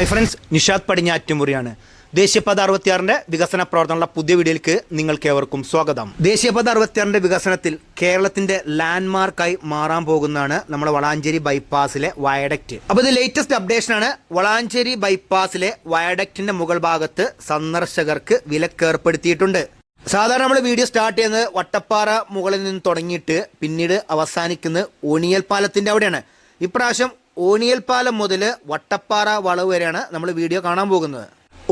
Hi friends Nishad പടിഞ്ഞാറ്റുമുറിയാണ്. ദേശീയപാത അറുപത്തിയാറിന്റെ വികസന പ്രവർത്തനമുള്ള പുതിയ വീഡിയോയിലേക്ക് നിങ്ങൾക്ക് ഏവർക്കും സ്വാഗതം. ദേശീയപാത അറുപത്തിയാറിന്റെ വികസനത്തിൽ കേരളത്തിന്റെ ലാൻഡ്മാർക്കായി മാറാൻ പോകുന്നതാണ് നമ്മുടെ വളാഞ്ചേരി ബൈപ്പാസിലെ വയഡക്റ്റ് അപ്പോൾ ഇത് ലേറ്റസ്റ്റ് അപ്ഡേഷനാണ് വളാഞ്ചേരി ബൈപ്പാസിലെ വയഡക്റ്റിന്റെ മുകൾ ഭാഗത്ത് സന്ദർശകർക്ക് വിലക്കേർപ്പെടുത്തിയിട്ടുണ്ട്. സാധാരണ നമ്മൾ വീഡിയോ സ്റ്റാർട്ട് ചെയ്യുന്നത് വട്ടപ്പാറ മുകളിൽ നിന്ന് തുടങ്ങിയിട്ട് പിന്നീട് അവസാനിക്കുന്നത് ഒണിയൽ പാലത്തിന്റെ അവിടെയാണ്. ഇപ്രാവശ്യം ഓണിയൽ പാലം മുതൽ വട്ടപ്പാറ വളവ് വരെയാണ് നമ്മൾ വീഡിയോ കാണാൻ പോകുന്നത്.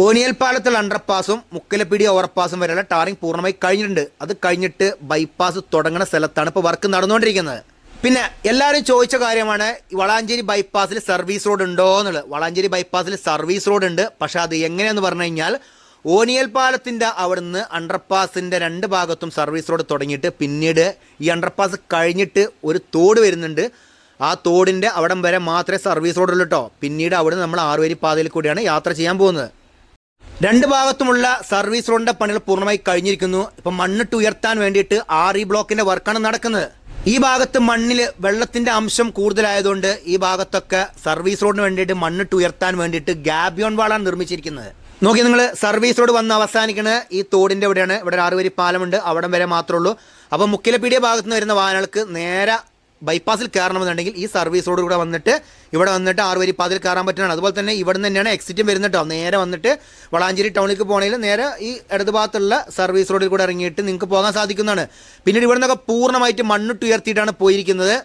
ഓനിയൽപാലത്തിൽ അണ്ടർപാസും മുക്കലപ്പിടി ഓവർപാസും വരെയുള്ള ടാറിംഗ് പൂർണമായി കഴിഞ്ഞിട്ടുണ്ട്. അത് കഴിഞ്ഞിട്ട് ബൈപ്പാസ് തുടങ്ങുന്ന സ്ഥലത്താണ് ഇപ്പോൾ വർക്ക് നടന്നുകൊണ്ടിരിക്കുന്നത്. പിന്നെ എല്ലാവരും ചോദിച്ച കാര്യമാണ് വളാഞ്ചേരി ബൈപ്പാസിൽ സർവീസ് റോഡ് ഉണ്ടോ എന്നുള്ളത്. വളാഞ്ചേരി ബൈപ്പാസിൽ സർവീസ് റോഡ് ഉണ്ട്. പക്ഷേ അത് എങ്ങനെയെന്ന് പറഞ്ഞു കഴിഞ്ഞാൽ ഓനിയൽ പാലത്തിന്റെ അവിടുന്ന് അണ്ടർപാസിന്റെ രണ്ട് ഭാഗത്തും സർവീസ് റോഡ് തുടങ്ങിയിട്ട് പിന്നീട് ഈ അണ്ടർപാസ് കഴിഞ്ഞിട്ട് ഒരു തോട് വരുന്നുണ്ട്. ആ തോടിന്റെ അവിടം വരെ മാത്രമേ സർവീസ് റോഡുള്ളൂ കേട്ടോ പിന്നീട് അവിടെ നമ്മൾ ആറുവരി പാതയിൽ കൂടിയാണ് യാത്ര ചെയ്യാൻ പോകുന്നത്. രണ്ട് ഭാഗത്തുമുള്ള സർവീസ് റോഡിന്റെ പണികൾ പൂർണമായി കഴിഞ്ഞിരിക്കുന്നു. ഇപ്പം മണ്ണിട്ട് ഉയർത്താൻ വേണ്ടിയിട്ട് ആർ ബ്ലോക്കിന്റെ വർക്കാണ് നടക്കുന്നത്. ഈ ഭാഗത്ത് മണ്ണിൽ വെള്ളത്തിന്റെ അംശം കൂടുതലായതുകൊണ്ട് ഈ ഭാഗത്തൊക്കെ സർവീസ് റോഡിന് വേണ്ടിയിട്ട് മണ്ണിട്ട് ഉയർത്താൻ വേണ്ടിയിട്ട് ഗാബിയോൺ വാളാണ് നിർമ്മിച്ചിരിക്കുന്നത്. നോക്കി നിങ്ങൾ സർവീസ് റോഡ് വന്ന് അവസാനിക്കുന്നത് ഈ തോടിന്റെ ഇവിടെയാണ് ഇവിടെ ആറുവരി പാലമുണ്ട്. അവിടം വരെ മാത്രമേ ഉള്ളൂ. അപ്പോൾ മുക്കിലപ്പീടിയ ഭാഗത്ത് നിന്ന് വരുന്ന വാഹനങ്ങൾക്ക് നേരെ ബൈപ്പാസിൽ കയറണമെന്നുണ്ടെങ്കിൽ ഈ സർവീസ് റോഡ് കൂടെ വന്നിട്ട് ഇവിടെ വന്നിട്ട് ആറുവരി പാതിൽ കയറാൻ പറ്റുന്നതാണ്. അതുപോലെ തന്നെ ഇവിടെ തന്നെയാണ് എക്സിറ്റും വരുന്നത് കേട്ടോ നേരെ വന്നിട്ട് വളാഞ്ചേരി ടൗണിലേക്ക് പോകണമെങ്കിൽ നേരെ ഈ ഇടത് ഭാഗത്തുള്ള സർവീസ് റോഡിൽ കൂടെ ഇറങ്ങിയിട്ട് നിങ്ങൾക്ക് പോകാൻ സാധിക്കുന്നതാണ്. പിന്നീട് ഇവിടെ നിന്നൊക്കെ പൂർണമായിട്ട് മണ്ണിട്ട് ഉയർത്തിയിട്ടാണ് പോയിരിക്കുന്നത്.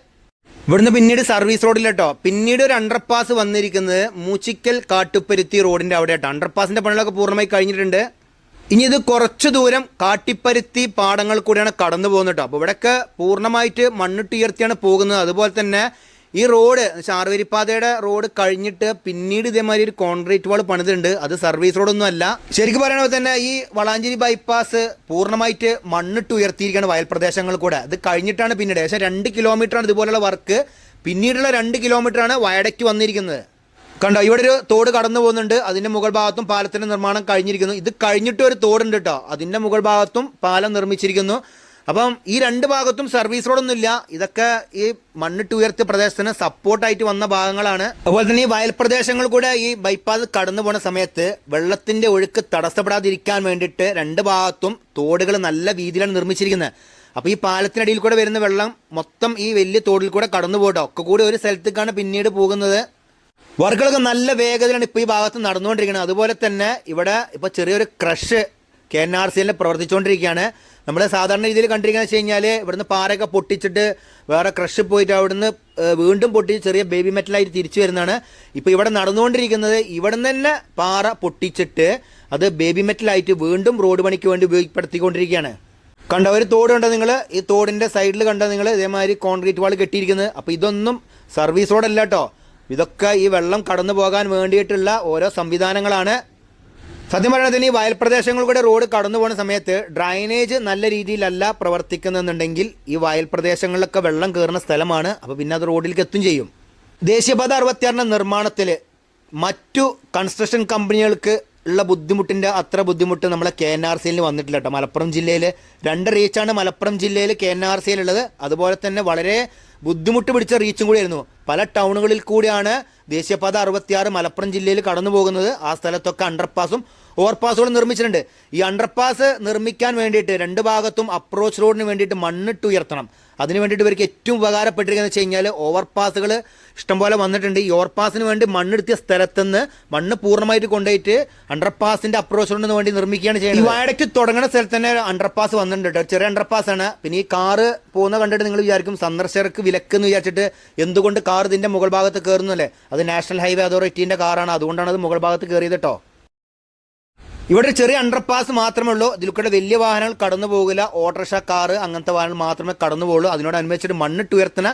ഇവിടുന്ന് പിന്നീട് സർവീസ് റോഡിൽ കേട്ടോ പിന്നീട് ഒരു അണ്ടർപാസ് വന്നിരിക്കുന്നത് മൂച്ചിക്കൽ കാട്ടുപ്പരുത്തി റോഡിന്റെ അവിടെ കേട്ടോ അണ്ടർപാസിന്റെ പണികളൊക്കെ പൂർണമായി കഴിഞ്ഞിട്ടുണ്ട്. ഇനി ഇത് കുറച്ച് ദൂരം കാട്ടിപ്പരുത്തി പാടങ്ങൾ കൂടിയാണ് കടന്നു പോകുന്നത് കേട്ടോ. അപ്പോൾ ഇവിടെയൊക്കെ പൂർണമായിട്ട് മണ്ണിട്ട് ഉയർത്തിയാണ് പോകുന്നത്. അതുപോലെ തന്നെ ഈ റോഡ് ചാർവരിപ്പാതയുടെ റോഡ് കഴിഞ്ഞിട്ട് പിന്നീട് ഇതേമാതിരി ഒരു കോൺക്രീറ്റ് വാൾ പണിതുണ്ട് അത് സർവീസ് റോഡൊന്നും അല്ല. ശരിക്കും പറയുന്നത് തന്നെ ഈ വളാഞ്ചേരി ബൈപ്പാസ് പൂർണമായിട്ട് മണ്ണിട്ട് ഉയർത്തിയിരിക്കുകയാണ് വയൽ പ്രദേശങ്ങൾ കൂടെ. അത് കഴിഞ്ഞിട്ടാണ് പിന്നീട്. ഏകദേശം രണ്ട് കിലോമീറ്ററാണ് ഇതുപോലുള്ള വർക്ക്. പിന്നീടുള്ള രണ്ട് കിലോമീറ്ററാണ് വയടയ്ക്ക് വന്നിരിക്കുന്നത്. കണ്ടോ ഇവിടെ ഒരു തോട് കടന്നു പോകുന്നുണ്ട്. അതിന്റെ മുകൾ ഭാഗത്തും പാലത്തിന്റെ നിർമ്മാണം കഴിഞ്ഞിരിക്കുന്നു. ഇത് കഴിഞ്ഞിട്ട് ഒരു തോടുണ്ട് കേട്ടോ അതിന്റെ മുകൾ ഭാഗത്തും പാലം നിർമ്മിച്ചിരിക്കുന്നു. അപ്പം ഈ രണ്ട് ഭാഗത്തും സർവീസ് റോഡൊന്നുമില്ല ഇതൊക്കെ ഈ മണ്ണിട്ട് ഉയർത്തിയ പ്രദേശത്തിന് സപ്പോർട്ടായിട്ട് വന്ന ഭാഗങ്ങളാണ്. അതുപോലെ തന്നെ ഈ വയൽ പ്രദേശങ്ങൾ കൂടെ ഈ ബൈപ്പാസ് കടന്നു പോണ സമയത്ത് വെള്ളത്തിന്റെ ഒഴുക്ക് തടസ്സപ്പെടാതിരിക്കാൻ വേണ്ടിയിട്ട് രണ്ട് ഭാഗത്തും തോടുകൾ നല്ല രീതിയിലാണ് നിർമ്മിച്ചിരിക്കുന്നത്. അപ്പോൾ ഈ പാലത്തിനടിയിൽ കൂടെ വരുന്ന വെള്ളം മൊത്തം ഈ വലിയ തോടിൽ കൂടെ കടന്നു പോകട്ടോ. ഒക്കെ കൂടി ഒരു സ്ഥലത്തേക്കാണ് പിന്നീട് പോകുന്നത്. വർക്കുകളൊക്കെ നല്ല വേഗതയിലാണ് ഇപ്പോൾ ഈ ഭാഗത്ത് നടന്നുകൊണ്ടിരിക്കുന്നത് അതുപോലെ തന്നെ ഇവിടെ ഇപ്പോൾ ചെറിയൊരു ക്രഷ് കെ എൻ ആർ സിയിൽ പ്രവർത്തിച്ചുകൊണ്ടിരിക്കുകയാണ്. നമ്മൾ സാധാരണ രീതിയിൽ കണ്ടിരിക്കുന്നത് വെച്ച് കഴിഞ്ഞാൽ ഇവിടുന്ന് പാറയൊക്കെ പൊട്ടിച്ചിട്ട് വേറെ ക്രഷ് പോയിട്ട് അവിടുന്ന് വീണ്ടും പൊട്ടി ചെറിയ ബേബി മെറ്റലായിട്ട് തിരിച്ചു വരുന്നതാണ്. ഇപ്പോൾ ഇവിടെ നടന്നുകൊണ്ടിരിക്കുന്നത് ഇവിടെ തന്നെ പാറ പൊട്ടിച്ചിട്ട് അത് ബേബി മെറ്റലായിട്ട് വീണ്ടും റോഡ് പണിക്ക് വേണ്ടി ഉപയോഗപ്പെടുത്തിക്കൊണ്ടിരിക്കുകയാണ്. കണ്ട ഒരു തോട് കണ്ട നിങ്ങൾ ഈ തോടിന്റെ സൈഡിൽ കണ്ട നിങ്ങൾ ഇതേമാതിരി കോൺക്രീറ്റ് വാൾ കെട്ടിയിരിക്കുന്നത്. അപ്പോൾ ഇതൊന്നും സർവീസ് റോഡല്ല കേട്ടോ. ഇതൊക്കെ ഈ വെള്ളം കടന്നു പോകാൻ വേണ്ടിയിട്ടുള്ള ഓരോ സംവിധാനങ്ങളാണ്. സത്യം പറയുന്നത് ഈ വയൽ പ്രദേശങ്ങളിലൂടെ റോഡ് കടന്നു പോകുന്ന സമയത്ത് ഡ്രൈനേജ് നല്ല രീതിയിലല്ല പ്രവർത്തിക്കുന്നുണ്ടെങ്കിൽ ഈ വയൽ പ്രദേശങ്ങളിലൊക്കെ വെള്ളം കയറുന്ന സ്ഥലമാണ്. അപ്പോൾ പിന്നെ അത് റോഡിലേക്ക് എത്തും ചെയ്യും. ദേശീയപാത അറുപത്തിയാറിന്റെ നിർമ്മാണത്തിൽ മറ്റു കൺസ്ട്രക്ഷൻ കമ്പനികൾക്ക് ഉള്ള ബുദ്ധിമുട്ടിന്റെ അത്ര ബുദ്ധിമുട്ട് നമ്മളെ കെ എൻ ആർ സിയിൽ വന്നിട്ടില്ല കേട്ടോ. മലപ്പുറം ജില്ലയിൽ രണ്ട് റീച്ചാണ് മലപ്പുറം ജില്ലയിൽ കെ എൻ ആർ സിയിലുള്ളത് അതുപോലെ തന്നെ വളരെ ബുദ്ധിമുട്ട് പിടിച്ച റീച്ചും കൂടിയായിരുന്നു. പല ടൗണുകളിൽ കൂടിയാണ് ദേശീയപാത അറുപത്തിയാറ് മലപ്പുറം ജില്ലയിൽ കടന്നു പോകുന്നത്. ആ സ്ഥലത്തൊക്കെ അണ്ടർപാസും ഓവർപാസുകളും നിർമ്മിച്ചിട്ടുണ്ട്. ഈ അണ്ടർപാസ് നിർമ്മിക്കാൻ വേണ്ടിയിട്ട് രണ്ട് ഭാഗത്തും അപ്രോച്ച് റോഡിന് വേണ്ടിയിട്ട് മണ്ണിട്ട് ഉയർത്തണം. അതിന് വേണ്ടിയിട്ട് ഇവർക്ക് ഏറ്റവും ഉപകാരപ്പെട്ടിരിക്കുന്നത് വെച്ച് കഴിഞ്ഞാൽ ഓവർപാസുകൾ ഇഷ്ടംപോലെ വന്നിട്ടുണ്ട്. ഈ ഓവർപാസിന് വേണ്ടി മണ്ണെടുത്തിയ സ്ഥലത്തുനിന്ന് മണ്ണ് പൂർണമായിട്ട് കൊണ്ടുപോയിട്ട് അണ്ടർപാസിന്റെ അപ്രോച്ച് റോഡിന് വേണ്ടി നിർമ്മിക്കുകയാണ് ചെയ്യുന്നത് ഈ തുടങ്ങുന്ന സ്ഥലത്ത് തന്നെ അണ്ടർപാസ് വന്നിട്ടുണ്ട് കേട്ടോ. ചെറിയ അണ്ടർപാസ് ആണ്. പിന്നെ ഈ കാറ് പോകുന്ന കണ്ടിട്ട് നിങ്ങൾ വിചാരിക്കും സന്ദർശകർക്ക് വിലക്കെന്ന് വിചാരിച്ചിട്ട് എന്തുകൊണ്ട് കാർ ഇതിന്റെ മുകൾ ഭാഗത്ത് കയറുന്നല്ലേ അത് നാഷണൽ ഹൈവേ അതോറിറ്റീന്റെ കാറാണ് അതുകൊണ്ടാണ് അത് മുകൾ ഭാഗത്ത് കയറിയത് കേട്ടോ. ഇവിടെ ഒരു ചെറിയ അണ്ടർപാസ് മാത്രമേ ഉള്ളൂ. ഇതിൽ കൂടെ വലിയ വാഹനങ്ങൾ കടന്നു പോകില്ല. ഓട്ടോറിക്ഷ കാറ് അങ്ങനത്തെ വാഹനങ്ങൾ മാത്രമേ കടന്നു പോകുള്ളൂ അതിനോടനുബന്ധിച്ചിട്ട് മണ്ണിട്ട് ഉയർത്തുന്ന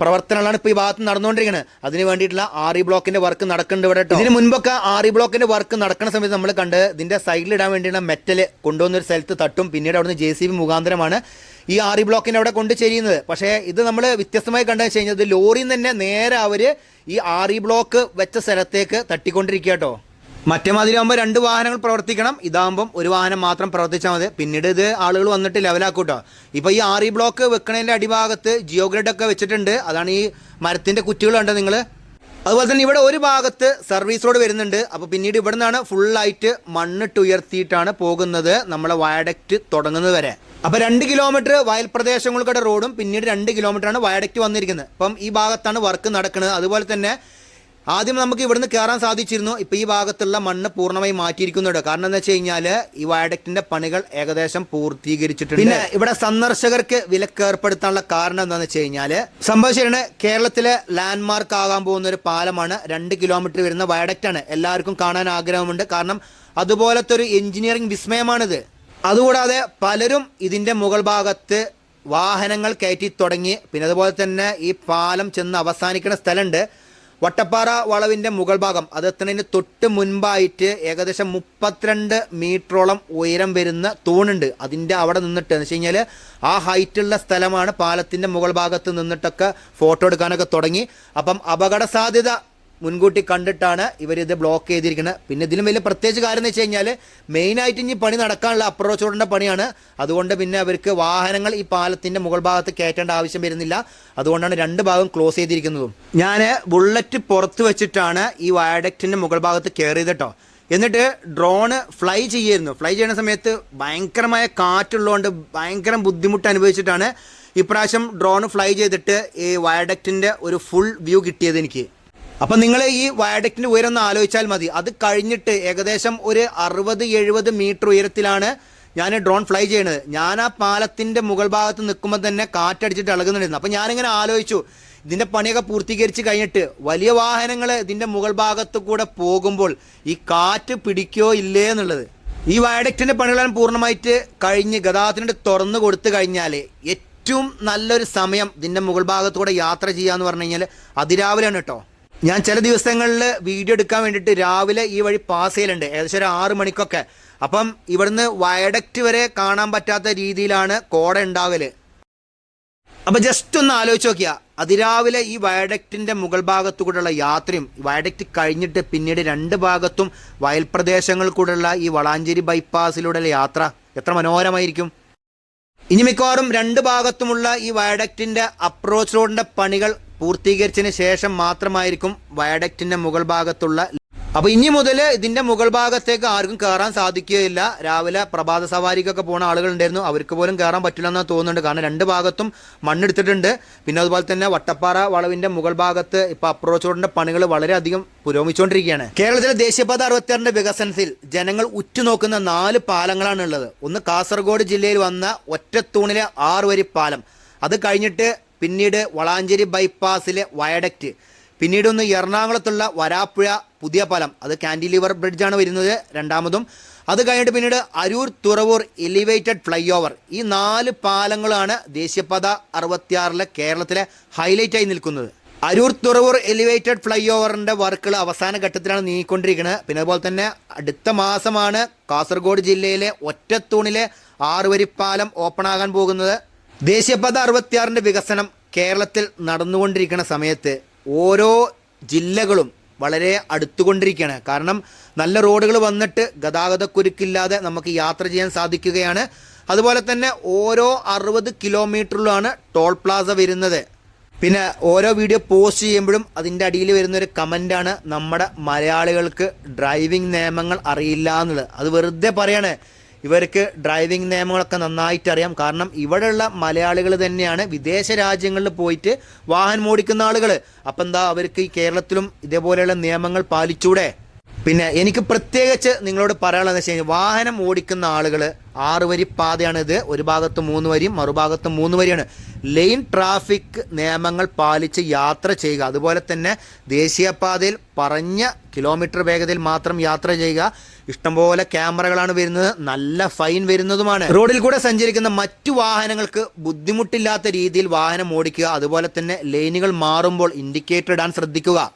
പ്രവർത്തനങ്ങളാണ് ഇപ്പോൾ ഈ ഭാഗത്ത് നടന്നുകൊണ്ടിരിക്കുന്നത്. അതിന് വേണ്ടിയിട്ടുള്ള ആർ ഇ ബ്ലോക്കിന്റെ വർക്ക് നടക്കുന്നുണ്ട് ഇവിടെ ഇതിന് മുൻപൊക്കെ ആർ ഇ ബ്ലോക്കിന്റെ വർക്ക് നടക്കുന്ന സമയത്ത് നമ്മൾ കണ്ട് ഇതിന്റെ സൈഡിൽ ഇടാൻ വേണ്ടിയുള്ള മെറ്റൽ കൊണ്ടുവന്ന ഒരു സ്ഥലത്ത് തട്ടും. പിന്നീട് അവിടുന്ന് ജെ സി ബി മുഖാന്തരമാണ് ഈ ആർ ഇ അവിടെ കൊണ്ട് ചെയ്യുന്നത് പക്ഷേ ഇത് നമ്മൾ വ്യത്യസ്തമായി കണ്ടു വെച്ച് കഴിഞ്ഞാൽ ലോറിയിൽ നിന്ന് തന്നെ നേരെ അവർ ഈ ആർ ഇ ബ്ലോക്ക് വെച്ച സ്ഥലത്തേക്ക് തട്ടിക്കൊണ്ടിരിക്കുക കേട്ടോ. മറ്റേ മാതിരി ആകുമ്പോൾ രണ്ട് വാഹനങ്ങൾ പ്രവർത്തിക്കണം. ഇതാകുമ്പം ഒരു വാഹനം മാത്രം പ്രവർത്തിച്ചാൽ മതി. പിന്നീട് ഇത് ആളുകൾ വന്നിട്ട് ലെവലാക്കൂട്ടോ ഇപ്പം ഈ ആറി ബ്ലോക്ക് വെക്കണതിന്റെ അടിഭാഗത്ത് ജിയോ ഒക്കെ വെച്ചിട്ടുണ്ട്. അതാണ് ഈ മരത്തിന്റെ കുറ്റികൾ കണ്ടത് നിങ്ങൾ അതുപോലെ തന്നെ ഇവിടെ ഒരു ഭാഗത്ത് സർവീസ് റോഡ് വരുന്നുണ്ട്. അപ്പോൾ പിന്നീട് ഇവിടെ നിന്നാണ് ഫുള്ളായിട്ട് മണ്ണിട്ട് ഉയർത്തിയിട്ടാണ് പോകുന്നത് നമ്മളെ വയഡക്റ്റ് തുടങ്ങുന്നത് വരെ. അപ്പോൾ രണ്ട് കിലോമീറ്റർ വയൽ പ്രദേശങ്ങൾക്കുടെ റോഡും പിന്നീട് രണ്ട് കിലോമീറ്ററാണ് വയഡക്റ്റ് വന്നിരിക്കുന്നത്. അപ്പം ഈ ഭാഗത്താണ് വർക്ക് നടക്കുന്നത്. അതുപോലെ തന്നെ ആദ്യം നമുക്ക് ഇവിടുന്ന് കയറാൻ സാധിച്ചിരുന്നു. ഇപ്പോൾ ഈ ഭാഗത്തുള്ള മണ്ണ് പൂർണമായി മാറ്റിയിരിക്കുന്നുണ്ട്. കാരണം എന്താ വെച്ച് കഴിഞ്ഞാൽ ഈ വയഡക്റ്റിന്റെ പണികൾ ഏകദേശം പൂർത്തീകരിച്ചിട്ടുണ്ട്. പിന്നെ ഇവിടെ സന്ദർശകർക്ക് വിലക്ക് ഏർപ്പെടുത്താനുള്ള കാരണം എന്താണെന്ന് വെച്ച് കഴിഞ്ഞാൽ സംഭവിച്ചിരുന്ന കേരളത്തിലെ ലാൻഡ്മാർക്ക് ആകാൻ പോകുന്ന ഒരു പാലമാണ് രണ്ട് കിലോമീറ്റർ വരുന്ന വയഡക്റ്റ് ആണ്. എല്ലാവർക്കും കാണാൻ ആഗ്രഹമുണ്ട്. കാരണം അതുപോലത്തെ ഒരു എഞ്ചിനീയറിംഗ് വിസ്മയമാണിത്. അതുകൂടാതെ പലരും ഇതിന്റെ മുകൾ ഭാഗത്ത് വാഹനങ്ങൾ കയറ്റി തുടങ്ങി. പിന്നെ അതുപോലെ തന്നെ ഈ പാലം ചെന്ന് അവസാനിക്കുന്ന സ്ഥലമുണ്ട്. വട്ടപ്പാറ വളവിന്റെ മുകൾ ഭാഗം അത് എത്തുന്നതിന് തൊട്ട് മുൻപായിട്ട് ഏകദേശം മുപ്പത്തിരണ്ട് മീറ്ററോളം ഉയരം വരുന്ന തൂണുണ്ട്. അതിന്റെ അവിടെ നിന്നിട്ട് എന്ന് വെച്ച് കഴിഞ്ഞാൽ ആ ഹൈറ്റുള്ള സ്ഥലമാണ് പാലത്തിന്റെ മുകൾ ഭാഗത്ത് നിന്നിട്ടൊക്കെ ഫോട്ടോ എടുക്കാനൊക്കെ തുടങ്ങി. അപ്പം അപകട സാധ്യത മുൻകൂട്ടി കണ്ടിട്ടാണ് ഇവരിത് ബ്ലോക്ക് ചെയ്തിരിക്കുന്നത്. പിന്നെ ഇതിലും വലിയ പ്രത്യേകിച്ച് കാര്യം എന്ന് വെച്ച് കഴിഞ്ഞാൽ മെയിനായിട്ട് ഇനി പണി നടക്കാനുള്ള അപ്രോച്ച് റോഡിന്റെ പണിയാണ്. അതുകൊണ്ട് പിന്നെ അവർക്ക് വാഹനങ്ങൾ ഈ പാലത്തിന്റെ മുകൾ ഭാഗത്ത് കയറ്റേണ്ട ആവശ്യം വരുന്നില്ല. അതുകൊണ്ടാണ് രണ്ട് ഭാഗം ക്ലോസ് ചെയ്തിരിക്കുന്നതും. ഞാൻ ബുള്ളറ്റ് പുറത്ത് വെച്ചിട്ടാണ് ഈ വയഡക്റ്റിന്റെ മുകൾ ഭാഗത്ത് കയറിയത് കേട്ടോ എന്നിട്ട് ഡ്രോണ് ഫ്ലൈ ചെയ്യായിരുന്നു ഫ്ലൈ ചെയ്യുന്ന സമയത്ത് ഭയങ്കരമായ കാറ്റുള്ളതുകൊണ്ട് ഭയങ്കര ബുദ്ധിമുട്ട് അനുഭവിച്ചിട്ടാണ് ഇപ്രാവശ്യം ഡ്രോൺ ഫ്ലൈ ചെയ്തിട്ട് ഈ വയഡക്റ്റിന്റെ ഒരു ഫുൾ വ്യൂ കിട്ടിയത് എനിക്ക്. അപ്പം നിങ്ങൾ ഈ വയഡക്റ്റിന്റെ ഉയരം ഒന്ന് ആലോചിച്ചാൽ മതി. അത് കഴിഞ്ഞിട്ട് ഏകദേശം ഒരു അറുപത് എഴുപത് മീറ്റർ ഉയരത്തിലാണ് ഞാൻ ഡ്രോൺ ഫ്ലൈ ചെയ്യണത്. ഞാൻ ആ പാലത്തിന്റെ മുകൾ ഭാഗത്ത് നിൽക്കുമ്പോൾ തന്നെ കാറ്റടിച്ചിട്ട് ഇളകുന്നുണ്ടായിരുന്നു. അപ്പം ഞാനിങ്ങനെ ആലോചിച്ചു. ഇതിന്റെ പണിയൊക്കെ പൂർത്തീകരിച്ച് കഴിഞ്ഞിട്ട് വലിയ വാഹനങ്ങൾ ഇതിന്റെ മുകൾ ഭാഗത്ത് കൂടെ പോകുമ്പോൾ ഈ കാറ്റ് പിടിക്കോ ഇല്ലേ എന്നുള്ളത്. ഈ വയഡക്റ്റിന്റെ പണികളെല്ലാം പൂർണമായിട്ട് കഴിഞ്ഞ് ഗതാഗതത്തിനോട് തുറന്നു കൊടുത്തു കഴിഞ്ഞാൽ ഏറ്റവും നല്ലൊരു സമയം ഇതിന്റെ മുകൾ ഭാഗത്തൂടെ യാത്ര ചെയ്യാന്ന് പറഞ്ഞു കഴിഞ്ഞാൽ അതിരാവിലെയാണ് കേട്ടോ. ഞാൻ ചില ദിവസങ്ങളിൽ വീഡിയോ എടുക്കാൻ വേണ്ടിയിട്ട് രാവിലെ ഈ വഴി പാസ് ചെയ്യലുണ്ട്. ഏകദേശം ഒരു ആറ് മണിക്കൊക്കെ. അപ്പം ഇവിടുന്ന് വയഡക്റ്റ് വരെ കാണാൻ പറ്റാത്ത രീതിയിലാണ് കോട ഉണ്ടാവൽ. അപ്പം ജസ്റ്റ് ഒന്ന് ആലോചിച്ച് നോക്കിയ അതിരാവിലെ ഈ വയഡക്റ്റിന്റെ മുകൾ ഭാഗത്തു കൂടെയുള്ള യാത്രയും വയഡക്റ്റ് കഴിഞ്ഞിട്ട് പിന്നീട് രണ്ട് ഭാഗത്തും വയൽ പ്രദേശങ്ങളിൽ കൂടെയുള്ള ഈ വളാഞ്ചേരി ബൈപ്പാസിലൂടെയുള്ള യാത്ര എത്ര മനോഹരമായിരിക്കും. ഇനി മിക്കവാറും രണ്ട് ഭാഗത്തുമുള്ള ഈ വയഡക്റ്റിന്റെ അപ്രോച്ച് റോഡിന്റെ പണികൾ പൂർത്തീകരിച്ചതിന് ശേഷം മാത്രമായിരിക്കും വയഡക്റ്റിന്റെ മുകൾ ഭാഗത്തുള്ള അപ്പോൾ ഇനി മുതൽ ഇതിന്റെ മുകൾ ഭാഗത്തേക്ക് ആർക്കും കയറാൻ സാധിക്കുകയില്ല. രാവിലെ പ്രഭാത സവാരിക്കൊക്കെ ആളുകൾ ഉണ്ടായിരുന്നു അവർക്ക് പോലും കയറാൻ പറ്റില്ല എന്ന് തോന്നുന്നുണ്ട്. കാരണം രണ്ട് ഭാഗത്തും മണ്ണെടുത്തിട്ടുണ്ട്. പിന്നെ അതുപോലെ തന്നെ വട്ടപ്പാറ വളവിന്റെ മുകൾ ഭാഗത്ത് ഇപ്പോൾ അപ്രോച്ച് റോഡിന്റെ പണികൾ വളരെയധികം പുരോഗമിച്ചുകൊണ്ടിരിക്കുകയാണ്. കേരളത്തിലെ ദേശീയപാത അറുപത്തിയാറിന്റെ വികസനത്തിൽ ജനങ്ങൾ ഉറ്റുനോക്കുന്ന നാല് പാലങ്ങളാണ് ഉള്ളത് ഒന്ന് കാസർഗോഡ് ജില്ലയിൽ വന്ന ഒറ്റത്തൂണിലെ ആറുവരി പാലം. അത് കഴിഞ്ഞിട്ട് പിന്നീട് വളാഞ്ചേരി ബൈപ്പാസിലെ വയഡക്റ്റ്. പിന്നീട് ഒന്ന് എറണാകുളത്തുള്ള വരാപ്പുഴ പുതിയ പാലം. അത് കാൻഡിലിവർ ബ്രിഡ്ജാണ് വരുന്നത് രണ്ടാമതും. അത് കഴിഞ്ഞിട്ട് പിന്നീട് Aroor Thuravoor elevated fly over ഈ നാല് പാലങ്ങളാണ് ദേശീയപാത അറുപത്തിയാറിലെ കേരളത്തിലെ ഹൈലൈറ്റായി നിൽക്കുന്നത്. അരൂർ തുറവൂർ എലിവേറ്റഡ് ഫ്ലൈ ഓവറിന്റെ വർക്കുകൾ അവസാന ഘട്ടത്തിലാണ് നീങ്ങിക്കൊണ്ടിരിക്കുന്നത്. പിന്നെ അതുപോലെ തന്നെ അടുത്ത മാസമാണ് കാസർഗോഡ് ജില്ലയിലെ ഒറ്റത്തൂണിലെ ആറുവരിപ്പാലം ഓപ്പൺ ആകാൻ പോകുന്നത്. ദേശീയപാത അറുപത്തിയാറിന്റെ വികസനം കേരളത്തിൽ നടന്നുകൊണ്ടിരിക്കുന്ന സമയത്ത് ഓരോ ജില്ലകളും വളരെ അടുത്തുകൊണ്ടിരിക്കുകയാണ്. കാരണം നല്ല റോഡുകൾ വന്നിട്ട് ഗതാഗതക്കുരുക്കില്ലാതെ നമുക്ക് യാത്ര ചെയ്യാൻ സാധിക്കുകയാണ്. അതുപോലെ തന്നെ ഓരോ അറുപത് കിലോമീറ്ററിലാണ് ടോൾ പ്ലാസ വരുന്നത്. പിന്നെ ഓരോ വീഡിയോ പോസ്റ്റ് ചെയ്യുമ്പോഴും അതിന്റെ അടിയിൽ വരുന്ന ഒരു കമന്റാണ് നമ്മുടെ മലയാളികൾക്ക് ഡ്രൈവിംഗ് നിയമങ്ങൾ അറിയില്ല എന്നുള്ളത്. അത് വെറുതെ പറയാണ്. ഇവർക്ക് ഡ്രൈവിംഗ് നിയമങ്ങളൊക്കെ നന്നായിട്ട് അറിയാം കാരണം ഇവിടെയുള്ള മലയാളികൾ തന്നെയാണ് വിദേശ രാജ്യങ്ങളിൽ പോയിട്ട് വാഹനം ഓടിക്കുന്ന ആളുകൾ അപ്പം എന്താ അവർക്ക് ഈ കേരളത്തിലും ഇതേപോലെയുള്ള നിയമങ്ങൾ പാലിച്ചൂടെ? പിന്നെ എനിക്ക് പ്രത്യേകിച്ച് നിങ്ങളോട് പറയാനുള്ളതെന്ന് വെച്ച് കഴിഞ്ഞാൽ വാഹനം ഓടിക്കുന്ന ആളുകൾ ആറ് വരി പാതയാണിത് ഒരു ഭാഗത്ത് മൂന്ന് വരിയും മറുഭാഗത്ത് മൂന്ന് വരിയാണ്. ലെയിൻ ട്രാഫിക് നിയമങ്ങൾ പാലിച്ച് യാത്ര ചെയ്യുക. അതുപോലെ തന്നെ ദേശീയപാതയിൽ പറഞ്ഞ കിലോമീറ്റർ വേഗതയിൽ മാത്രം യാത്ര ചെയ്യുക. ഇഷ്ടംപോലെ ക്യാമറകളാണ് വരുന്നത്. നല്ല ഫൈൻ വരുന്നതുമാണ്. റോഡിൽ കൂടെ സഞ്ചരിക്കുന്ന മറ്റു വാഹനങ്ങൾക്ക് ബുദ്ധിമുട്ടില്ലാത്ത രീതിയിൽ വാഹനം ഓടിക്കുക. അതുപോലെ തന്നെ ലൈനുകൾ മാറുമ്പോൾ ഇൻഡിക്കേറ്റർ ഇടാൻ ശ്രദ്ധിക്കുക.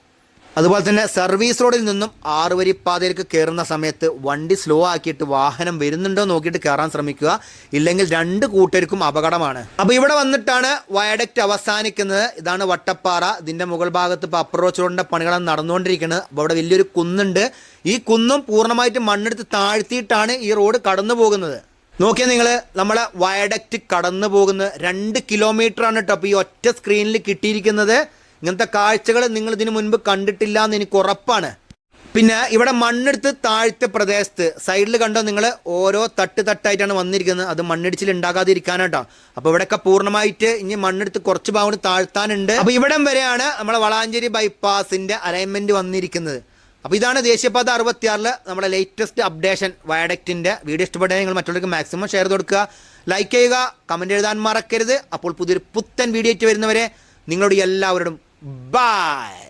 അതുപോലെ തന്നെ സർവീസ് റോഡിൽ നിന്നും ആറ് വരി പാതയിലേക്ക് കയറുന്ന സമയത്ത് വണ്ടി സ്ലോ ആക്കിയിട്ട് വാഹനം വരുന്നുണ്ടോ നോക്കിയിട്ട് കയറാൻ ശ്രമിക്കുക. ഇല്ലെങ്കിൽ രണ്ട് കൂട്ടർക്കും അപകടമാണ്. അപ്പോൾ ഇവിടെ വന്നിട്ടാണ് വയഡക്റ്റ് അവസാനിക്കുന്നത്. ഇതാണ് വട്ടപ്പാറ. ഇതിന്റെ മുകൾ ഭാഗത്ത് ഇപ്പോൾ അപ്രോച്ച് റോഡിന്റെ പണികളാണ് നടന്നുകൊണ്ടിരിക്കുന്നത്. അപ്പോൾ അവിടെ വലിയൊരു കുന്നുണ്ട്. ഈ കുന്നും പൂർണമായിട്ട് മണ്ണെടുത്ത് താഴ്ത്തിയിട്ടാണ് ഈ റോഡ് കടന്നു പോകുന്നത്. നോക്കിയാൽ നിങ്ങൾ നമ്മളെ വയഡക്റ്റ് കടന്നു പോകുന്നത്. രണ്ട് കിലോമീറ്റർ ആണ് കേട്ടോ അപ്പോൾ ഈ ഒറ്റ സ്ക്രീനിൽ കിട്ടിയിരിക്കുന്നത്. ഇങ്ങനത്തെ കാഴ്ചകൾ നിങ്ങൾ ഇതിനു മുൻപ് കണ്ടിട്ടില്ല എന്ന് എനിക്ക് ഉറപ്പാണ്. പിന്നെ ഇവിടെ മണ്ണെടുത്ത് താഴ്ത്ത പ്രദേശത്ത് സൈഡിൽ കണ്ടോ നിങ്ങൾ ഓരോ തട്ട് തട്ടായിട്ടാണ് വന്നിരിക്കുന്നത്. അത് മണ്ണിടിച്ചിൽ ഉണ്ടാകാതിരിക്കാനാട്ടോ. അപ്പോൾ ഇവിടെയൊക്കെ പൂർണമായിട്ട് ഇനി മണ്ണെടുത്ത് കുറച്ച് ഭാഗം താഴ്ത്താനുണ്ട്. അപ്പോൾ ഇവിടം വരെയാണ് നമ്മളെ വളാഞ്ചേരി ബൈപ്പാസിന്റെ അലൈൻമെന്റ് വന്നിരിക്കുന്നത്. അപ്പോൾ ഇതാണ് ദേശീയപാത അറുപത്തിയാറിൽ നമ്മുടെ ലേറ്റസ്റ്റ് അപ്ഡേഷൻ വയഡക്റ്റിന്റെ വീഡിയോ ഇഷ്ടപ്പെട്ടാൽ നിങ്ങൾ മറ്റുള്ളവർക്ക് മാക്സിമം ഷെയർ കൊടുക്കുക. ലൈക്ക് ചെയ്യുക കമന്റ് എഴുതാൻ മറക്കരുത്. അപ്പോൾ പുതിയൊരു പുത്തൻ വീഡിയോ ആയിട്ട് വരുന്നവരെ നിങ്ങളോട് എല്ലാവരോടും ബൈ